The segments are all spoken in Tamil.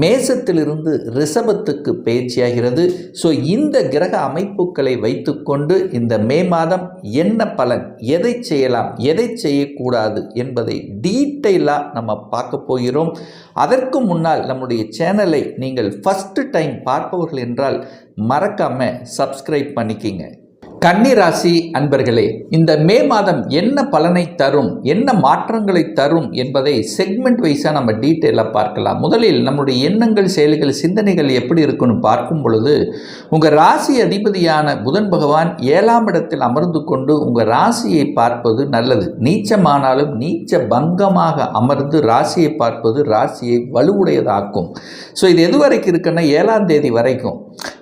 மேசத்திலிருந்து ரிஷபத்துக்கு பயிற்சியாகிறது ஸோ இந்த கிரக அமைப்புகளை வைத்துக்கொண்டு இந்த மே மாதம் என்ன பலன் எதை செய்யலாம் எதை செய்யக்கூடாது என்பதை டீட்டெயிலாக நம்ம பார்க்க போகிறோம். அதற்கு முன்னால் நம்முடைய சேனலை நீங்கள் ஃபஸ்ட்டு டைம் பார்ப்பவர்கள் என்றால் மறக்காமல் சப்ஸ்கிரைப் பண்ணிக்கிங்க. கன்னிராசி அன்பர்களே இந்த மே மாதம் என்ன பலனை தரும் என்ன மாற்றங்களை தரும் என்பதை செக்மெண்ட் வைஸாக நம்ம டீட்டெயிலாக பார்க்கலாம். முதலில் நம்முடைய எண்ணங்கள் செயல்கள் சிந்தனைகள் எப்படி இருக்குன்னு பார்க்கும் பொழுது உங்கள் ராசி அதிபதியான புதன் பகவான் ஏழாம் இடத்தில் அமர்ந்து கொண்டு உங்கள் ராசியை பார்ப்பது நல்லது. நீச்சமானாலும் நீச்ச பங்கமாக அமர்ந்து ராசியை பார்ப்பது ராசியை வலுவுடையதாக்கும். ஸோ இது எது வரைக்கும் இருக்குன்னா ஏழாம் தேதி வரைக்கும்.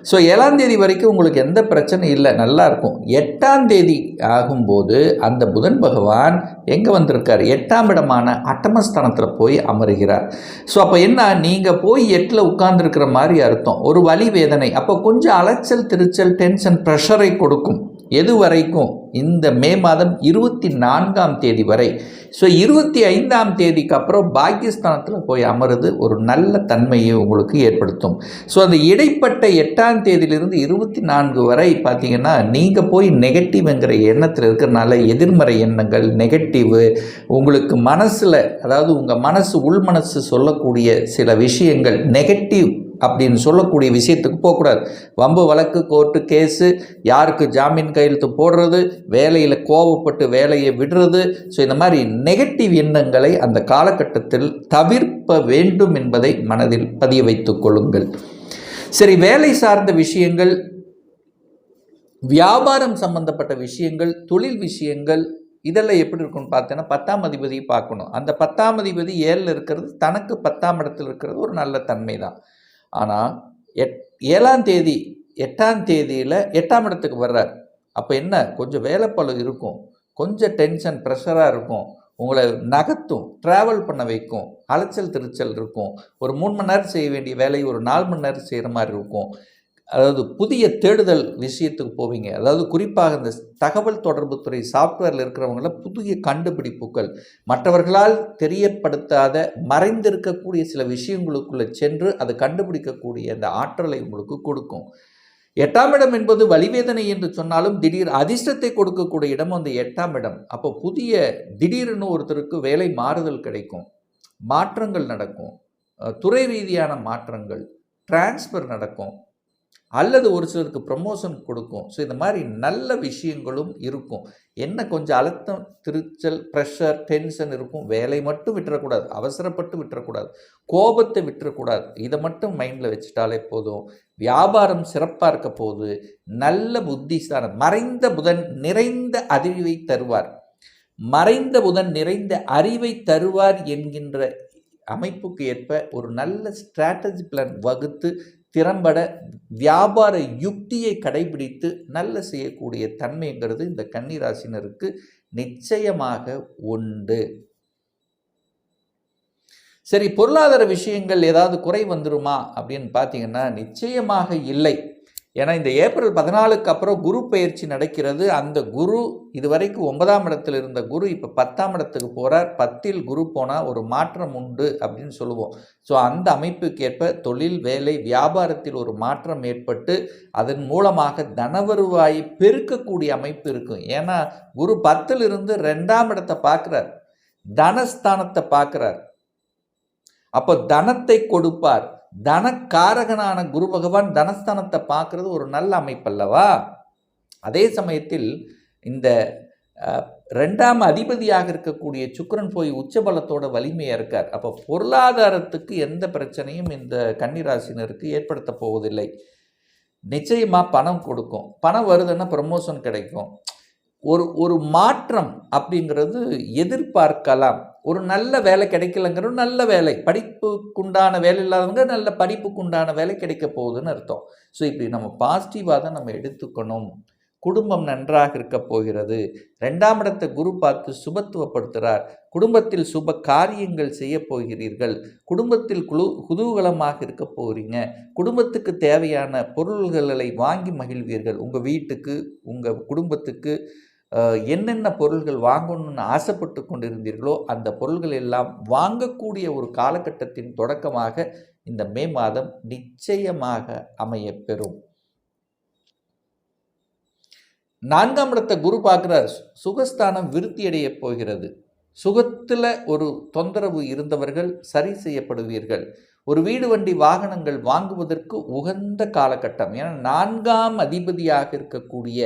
ஸோ ஏழாம் தேதி வரைக்கும் உங்களுக்கு எந்த பிரச்சனையும் இல்லை நல்லா இருக்கும். எட்டாம் தேதி ஆகும்போது அந்த புதன் பகவான் எங்கே வந்திருக்கார்? எட்டாம் இடமான அட்டமஸ்தானத்தில் போய் அமருகிறார். ஸோ அப்போ என்ன? நீங்கள் போய் எட்டில் உட்கார்ந்துருக்கிற மாதிரி அர்த்தம். ஒரு வலி வேதனை. அப்போ கொஞ்சம் அலைச்சல் திருச்சல் டென்ஷன் ப்ரெஷரை கொடுக்கும். எது வரைக்கும்? இந்த மே மாதம் இருபத்தி நான்காம் தேதி வரை. ஸோ இருபத்தி ஐந்தாம் தேதிக்கு அப்புறம் பாகிஸ்தானத்தில் போய் அமருது ஒரு நல்ல தன்மையை உங்களுக்கு ஏற்படுத்தும். ஸோ அந்த இடைப்பட்ட எட்டாம் தேதியிலிருந்து இருபத்தி நான்கு வரை பார்த்தீங்கன்னா நீங்கள் போய் நெகட்டிவ்ங்கிற எண்ணத்தில் இருக்கிறனால எதிர்மறை எண்ணங்கள் நெகட்டிவு உங்களுக்கு மனசில் அதாவது உங்கள் மனசு உள் மனசு சொல்லக்கூடிய சில விஷயங்கள் நெகட்டிவ் அப்படின்னு சொல்லக்கூடிய விஷயத்துக்கு போகக்கூடாது. வம்பு வழக்கு கோர்ட்டு கேஸு யாருக்கு ஜாமீன் கையெழுத்து போடுறது வேலையில் கோவப்பட்டு வேலையை விடுறது. ஸோ இந்த மாதிரி நெகட்டிவ் எண்ணங்களை அந்த காலகட்டத்தில் தவிர்ப்ப வேண்டும் என்பதை மனதில் பதிய வைத்துக் கொள்ளுங்கள். சரி வேலை சார்ந்த விஷயங்கள் வியாபாரம் சம்பந்தப்பட்ட விஷயங்கள் தொழில் விஷயங்கள் இதெல்லாம் எப்படி இருக்கும்னு பார்த்தோன்னா பத்தாம் அதிபதியை பார்க்கணும். அந்த பத்தாம் அதிபதி ஏழில் இருக்கிறது தனக்கு பத்தாம் இடத்தில் இருக்கிறது ஒரு நல்ல தன்மை தான் ஆனால் எட் ஏழாம் தேதி எட்டாம் தேதியில் எட்டாம் இடத்துக்கு வர்றார். அப்போ என்ன? கொஞ்சம் வேலைப்பளு இருக்கும். கொஞ்சம் டென்ஷன் ப்ரெஷராக இருக்கும். உங்களை நகர்த்தும் ட்ராவல் பண்ண வைக்கும். அலைச்சல் திருச்சல் இருக்கும். ஒரு மூணு மணி நேரம் செய்ய வேண்டிய வேலையை ஒரு நாலு மணி நேரம் செய்கிற மாதிரி இருக்கும். அதாவது புதிய தேடுதல் விஷயத்துக்கு போவீங்க. அதாவது குறிப்பாக இந்த தகவல் தொடர்பு துறை சாஃப்ட்வேரில் இருக்கிறவங்கள புதிய கண்டுபிடிப்புகள். மற்றவர்களால் தெரியப்படுத்தாத மறைந்திருக்கக்கூடிய சில விஷயங்களுக்குள்ளே சென்று அதை கண்டுபிடிக்கக்கூடிய அந்த ஆற்றலை உங்களுக்கு கொடுக்கும். எட்டாம் இடம் என்பது வலிவேதனை என்று சொன்னாலும் திடீர் அதிர்ஷ்டத்தை கொடுக்கக்கூடிய இடம் அந்த எட்டாம் இடம். அப்போ புதிய திடீர்னு ஒருத்தருக்கு வேலை மாறுதல் கிடைக்கும். மாற்றங்கள் நடக்கும். துறை ரீதியான மாற்றங்கள் டிரான்ஸ்ஃபர் நடக்கும். அல்லது ஒரு சிலருக்கு ப்ரமோஷன் கொடுக்கும். ஸோ இந்த மாதிரி நல்ல விஷயங்களும் இருக்கும். என்ன கொஞ்சம் அழுத்தம் திருச்சல் ப்ரெஷர் டென்ஷன் இருக்கும். வேலை மட்டும் விட்டுறக்கூடாது. அவசரப்பட்டு விட்டுறக்கூடாது. கோபத்தை விட்டுறக்கூடாது. இதை மட்டும் மைண்டில் வச்சுட்டாலே போதும். வியாபாரம் சிறப்பாக இருக்க போது நல்ல புத்திஸ்தானம் மறைந்த புதன் நிறைந்த அறிவை தருவார். மறைந்த புதன் நிறைந்த அறிவை தருவார் என்கின்ற அமைப்புக்கு ஏற்ப ஒரு நல்ல ஸ்ட்ராட்டஜி பிளான் வகுத்து திறம்பட வியாபார யுக்தியை கடைபிடித்து நல்ல செய்யக்கூடிய தன்மைங்கிறது இந்த கன்னிராசினருக்கு நிச்சயமாக உண்டு. சரி பொருளாதார விஷயங்கள் ஏதாவது குறை வந்துருமா அப்படின்னு பார்த்தீங்கன்னா நிச்சயமாக இல்லை. ஏன்னா இந்த ஏப்ரல் பதினாலுக்கு அப்புறம் குரு பயிற்சி நடக்கிறது. அந்த குரு இதுவரைக்கும் ஒன்பதாம் இடத்துல இருந்த குரு இப்போ பத்தாம் இடத்துக்கு போகிறார் பத்தில் குரு போனால் ஒரு மாற்றம் உண்டு அப்படின்னு சொல்லுவோம். ஸோ அந்த அமைப்புக்கேற்ப தொழில் வேலை வியாபாரத்தில் ஒரு மாற்றம் ஏற்பட்டு அதன் மூலமாக தனவருவாயை பெருக்கக்கூடிய அமைப்பு இருக்கும். ஏன்னா குரு பத்தில் இருந்து ரெண்டாம் இடத்தை பார்க்குறார். தனஸ்தானத்தை பார்க்குறார். அப்போ தனத்தை கொடுப்பார். தனக்காரகனான குரு பகவான் தனஸ்தானத்தை பார்க்கறது ஒரு நல்ல அமைப்பல்லவா? அதே சமயத்தில் இந்த ரெண்டாம் அதிபதியாக இருக்கக்கூடிய சுக்கரன் போய் உச்சபலத்தோட வலிமையாக இருக்கார். அப்போ பொருளாதாரத்துக்கு எந்த பிரச்சனையும் இந்த கன்னிராசினருக்கு ஏற்படுத்த போவதில்லை. நிச்சயமாக பணம் கொடுக்கும். பணம் வருதுன்னா ப்ரமோஷன் கிடைக்கும். ஒரு ஒரு மாற்றம் அப்படிங்கிறது எதிர்பார்க்கலாம். ஒரு நல்ல வேலை கிடைக்கலங்கிற நல்ல வேலை. படிப்புக்குண்டான வேலை இல்லாதவங்க நல்ல படிப்புக்குண்டான வேலை கிடைக்க போகுதுன்னு அர்த்தம். ஸோ இப்படி நம்ம பாசிட்டிவாக தான் நம்ம எடுத்துக்கணும். குடும்பம் நன்றாக இருக்க போகிறது. ரெண்டாம் இடத்தை குரு பார்த்து சுபத்துவப்படுத்துகிறார் குடும்பத்தில் சுப காரியங்கள் செய்ய போகிறீர்கள். குடும்பத்தில் குழு குதூகலமாக இருக்க போகிறீங்க குடும்பத்துக்கு தேவையான பொருள்களை வாங்கி மகிழ்வீர்கள். உங்கள் வீட்டுக்கு உங்கள் குடும்பத்துக்கு என்னென்ன பொருள்கள் வாங்கணும்னு ஆசைப்பட்டு கொண்டிருந்தீர்களோ அந்த பொருள்கள் எல்லாம் வாங்கக்கூடிய ஒரு காலகட்டத்தின் தொடக்கமாக இந்த மே மாதம் நிச்சயமாக அமைய பெறும். நான்காம் இடத்தை குரு பார்க்குற சுகஸ்தானம் விருத்தி அடைய போகிறது. சுகத்தில் ஒரு தொந்தரவு இருந்தவர்கள் சரி செய்யப்படுவீர்கள். ஒரு வீடு வண்டி வாகனங்கள் வாங்குவதற்கு உகந்த காலகட்டம். ஏன்னா நான்காம் அதிபதியாக இருக்கக்கூடிய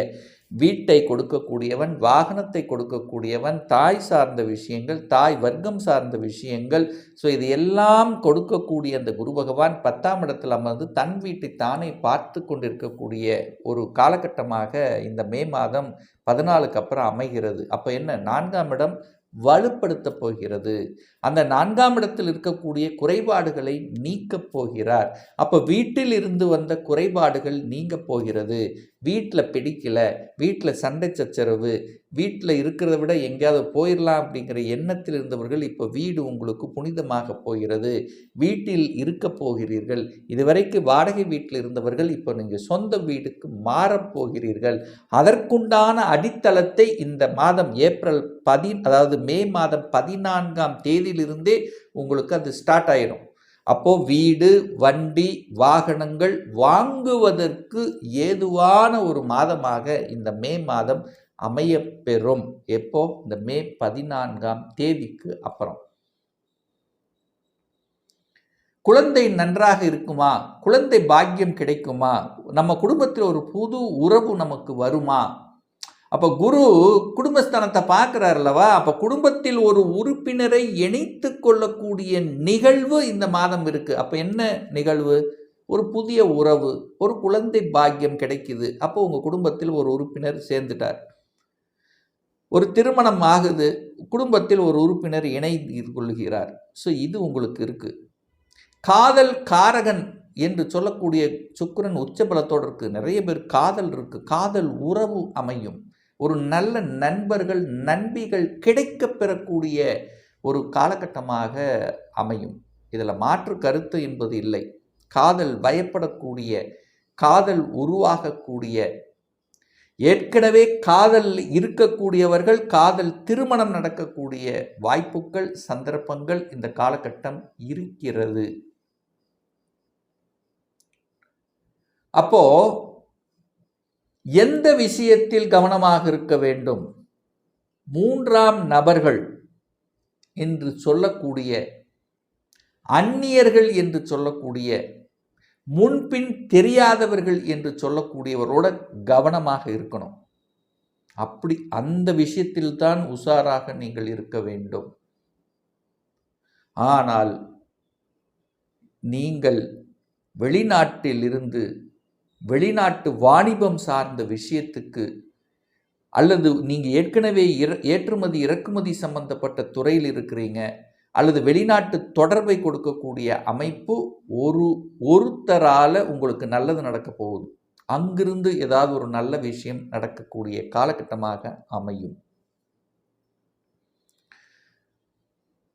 வீட்டை கொடுக்கக்கூடியவன் வாகனத்தை கொடுக்கக்கூடியவன் தாய் சார்ந்த விஷயங்கள் தாய் வர்க்கம் சார்ந்த விஷயங்கள். ஸோ இது எல்லாம் கொடுக்கக்கூடிய அந்த குரு பகவான் பத்தாம் இடத்தில் அமர்ந்து தன் வீட்டை தானே பார்த்து கொண்டிருக்கக்கூடிய ஒரு காலகட்டமாக இந்த மே மாதம் பதினாலுக்கு அப்புறம் அமைகிறது. அப்போ என்ன? நான்காம் இடம் வலுப்படுத்தப் போகிறது. அந்த நான்காம் இடத்தில் இருக்கக்கூடிய குறைபாடுகளை நீக்கப் போகிறார். அப்போ வீட்டில் இருந்து வந்த குறைபாடுகள் நீங்க போகிறது. வீட்டில் பிடிக்கல வீட்டில் சண்டை சச்சரவு வீட்டில் இருக்கிறத விட எங்கேயாவது போயிடலாம் அப்படிங்கிற எண்ணத்தில் இருந்தவர்கள் இப்போ வீடு உங்களுக்கு புனிதமாக போகிறது. வீட்டில் இருக்க போகிறீர்கள். இதுவரைக்கு வாடகை வீட்டில் இருந்தவர்கள் இப்போ நீங்கள் சொந்த வீடுக்கு மாறப்போகிறீர்கள் அதற்குண்டான அடித்தளத்தை இந்த மாதம் ஏப்ரல் பதி அதாவது மே மாதம் பதினான்காம் தேதியிலிருந்தே உங்களுக்கு அது ஸ்டார்ட் ஆயிடும். அப்போது வீடு வண்டி வாகனங்கள் வாங்குவதற்கு ஏதுவான ஒரு மாதமாக இந்த மே மாதம் அமையப்பெறும். எப்போ? இந்த மே பதினான்காம் தேதிக்கு அப்புறம். குழந்தை நன்றாக இருக்குமா? குழந்தை பாக்கியம் கிடைக்குமா? நம்ம குடும்பத்தில் ஒரு புது உறவு நமக்கு வருமா? அப்போ குரு குடும்பஸ்தானத்தை பார்க்குறாருல்லவா? அப்போ குடும்பத்தில் ஒரு உறுப்பினரை இணைத்து கொள்ளக்கூடிய நிகழ்வு இந்த மாதம் இருக்குது அப்போ என்ன நிகழ்வு? ஒரு புதிய உறவு ஒரு குழந்தை பாக்கியம் கிடைக்குது. அப்போ உங்கள் குடும்பத்தில் ஒரு உறுப்பினர் சேர்ந்துட்டார். ஒரு திருமணம் ஆகுது குடும்பத்தில் ஒரு உறுப்பினர் இணைந்து கொள்கிறார். ஸோ இது உங்களுக்கு இருக்குது காதல் காரகன் என்று சொல்லக்கூடிய சுக்கரன் உச்சபலத்தோடு இருக்குது நிறைய பேர் காதல் இருக்குது காதல் உறவு அமையும். ஒரு நல்ல நண்பர்கள் நண்பிகள் கிடைக்க பெறக்கூடிய ஒரு காலகட்டமாக அமையும். இதில் மாற்று கருத்து என்பது இல்லை. காதல் பயப்படக்கூடிய காதல் உருவாகக்கூடிய ஏற்கனவே காதல் இருக்கக்கூடியவர்கள் காதல் திருமணம் நடக்கக்கூடிய வாய்ப்புகள் சந்தர்ப்பங்கள் இந்த காலகட்டம் இருக்கிறது. அப்போ எந்த விஷயத்தில் கவனமாக இருக்க வேண்டும்? மூன்றாம் நபர்கள் என்று சொல்லக்கூடிய அந்நியர்கள் என்று சொல்லக்கூடிய முன்பின் தெரியாதவர்கள் என்று சொல்லக்கூடியவரோட கவனமாக இருக்கணும். அப்படி அந்த விஷயத்தில் தான் உஷாராக நீங்கள் இருக்க வேண்டும். ஆனால் நீங்கள் வெளிநாட்டில் இருந்து வெளிநாட்டு வாணிபம் சார்ந்த விஷயத்துக்கு அல்லது நீங்கள் ஏற்கனவே இற ஏற்றுமதி இறக்குமதி சம்பந்தப்பட்ட துறையில் இருக்கிறீங்க அல்லது வெளிநாட்டு தொடர்பை கொடுக்கக்கூடிய அமைப்பு ஒரு ஒருத்தரால் உங்களுக்கு நல்லது நடக்க போகுது. அங்கிருந்து ஏதாவது ஒரு நல்ல விஷயம் நடக்கக்கூடிய காலகட்டமாக அமையும்.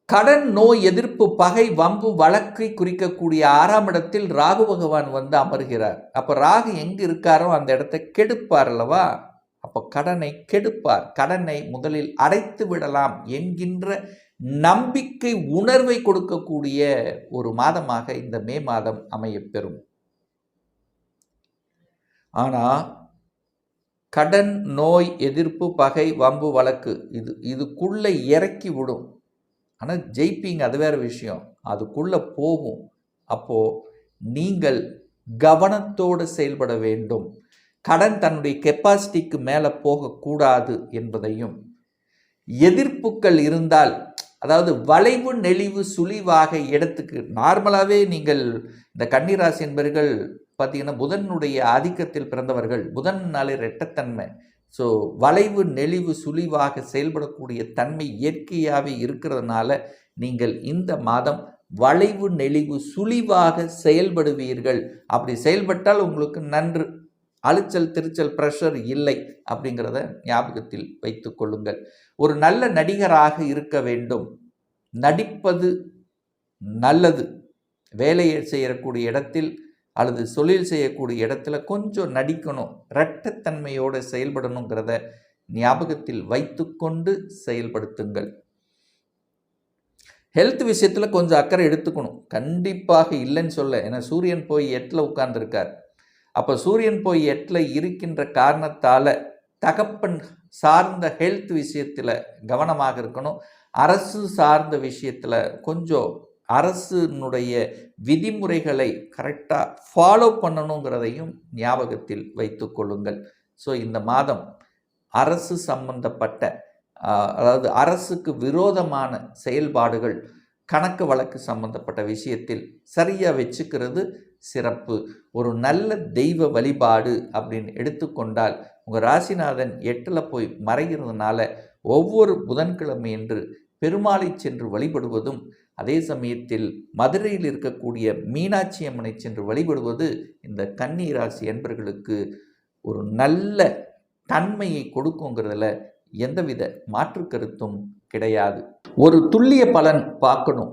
கடன் நோய் எதிர்ப்பு பகை வம்பு வழக்கை குறிக்கக்கூடிய ஆறாம் இடத்தில் ராகு பகவான் வந்து அமர்கிறார். அப்போ ராகு எங்கே இருக்காரோ அந்த இடத்தை கெடுப்பார் அல்லவா? அப்போ கடனை கெடுப்பார். கடனை முதலில் அடைத்து விடலாம் என்கின்ற நம்பிக்கை உணர்வை கொடுக்கக்கூடிய ஒரு மாதமாக இந்த மே மாதம் அமையப்பெறும். ஆனால் கடன் நோய் எதிர்ப்பு பகை வம்பு வழக்கு இது இதுக்குள்ளே இறக்கி விடும். ஆனால் ஜெயிப்பீங்க அது வேறு விஷயம். அதுக்குள்ளே போகும். அப்போது நீங்கள் கவனத்தோடு செயல்பட வேண்டும். கடன் தன்னுடைய கெப்பாசிட்டிக்கு மேலே போகக்கூடாது என்பதையும் எதிர்ப்புகள் இருந்தால் அதாவது வளைவு நெளிவு சுழிவாக இடத்துக்கு நார்மலாகவே நீங்கள் இந்த கன்னிராசி என்பர்கள் பார்த்தீங்கன்னா புதனுடைய ஆதிக்கத்தில் பிறந்தவர்கள். புதன் நாளில் ரெட்டத்தன்மை ஸோ வளைவு நெளிவு சுழிவாக செயல்படக்கூடிய தன்மை இயற்கையாகவே இருக்கிறதுனால நீங்கள் இந்த மாதம் வளைவு நெளிவு சுழிவாக செயல்படுவீர்கள். அப்படி செயல்பட்டால் உங்களுக்கு நன்று. அலைச்சல் திருச்சல் ப்ரெஷர் இல்லை அப்படிங்கிறத ஞாபகத்தில் வைத்து கொள்ளுங்கள். ஒரு நல்ல நடிகராக இருக்க வேண்டும். நடிப்பது நல்லது. வேலையை செய்யக்கூடிய இடத்தில் அல்லது தொழில் செய்யக்கூடிய இடத்துல கொஞ்சம் நடிக்கணும் இரட்டத்தன்மையோடு செயல்படணுங்கிறத ஞாபகத்தில் வைத்துக்கொண்டு செயல்படுத்துங்கள். ஹெல்த் விஷயத்தில் கொஞ்சம் அக்கறை எடுத்துக்கணும். கண்டிப்பாக இல்லைன்னு சொல்ல. ஏன்னா சூரியன் போய் எட்டில் உட்கார்ந்துருக்கார். அப்போ சூரியன் போய் எட்டில் இருக்கின்ற காரணத்தால் தகப்பன் சார்ந்த ஹெல்த் விஷயத்தில் கவனமாக இருக்கணும். அரசு சார்ந்த விஷயத்தில் கொஞ்சம் அரசினுடைய விதிமுறைகளை கரெக்டாக ஃபாலோ பண்ணணுங்கிறதையும் ஞாபகத்தில் வைத்து கொள்ளுங்கள். ஸோ இந்த மாதம் அரசு சம்பந்தப்பட்ட அதாவது அரசுக்கு விரோதமான செயல்பாடுகள் கணக்கு வழக்கு சம்பந்தப்பட்ட விஷயத்தில் சரியாக வச்சுக்கிறது சிறப்பு. ஒரு நல்ல தெய்வ வழிபாடு அப்படின்னு எடுத்துக்கொண்டால் உங்கள் ராசிநாதன் எட்டில் போய் மறைகிறதுனால ஒவ்வொரு புதன்கிழமை என்று பெருமாளை சென்று வழிபடுவதும் அதே சமயத்தில் மதுரையில் இருக்கக்கூடிய மீனாட்சி அம்மனை சென்று வழிபடுவது இந்த கன்னி ராசி என்பர்களுக்கு ஒரு நல்ல தன்மையை கொடுக்குங்கிறதுல எந்தவித மாற்று கருத்தும் கிடையாது. ஒரு துல்லிய பலன் பார்க்கணும்.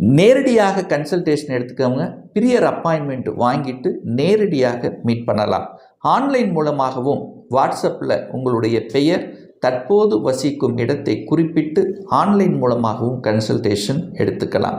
நேரடியாக கன்சல்டேஷன் எடுத்துக்கவங்க பிரியர் அப்பாயின்மெண்ட் வாங்கிட்டு நேரடியாக மீட் பண்ணலாம். ஆன்லைன் மூலமாகவும் வாட்ஸ்அப்பில் உங்களுடைய பெயர் தற்போது வசிக்கும் இடத்தை குறிப்பிட்டு ஆன்லைன் மூலமாகவும் கன்சல்டேஷன் எடுத்துக்கலாம்.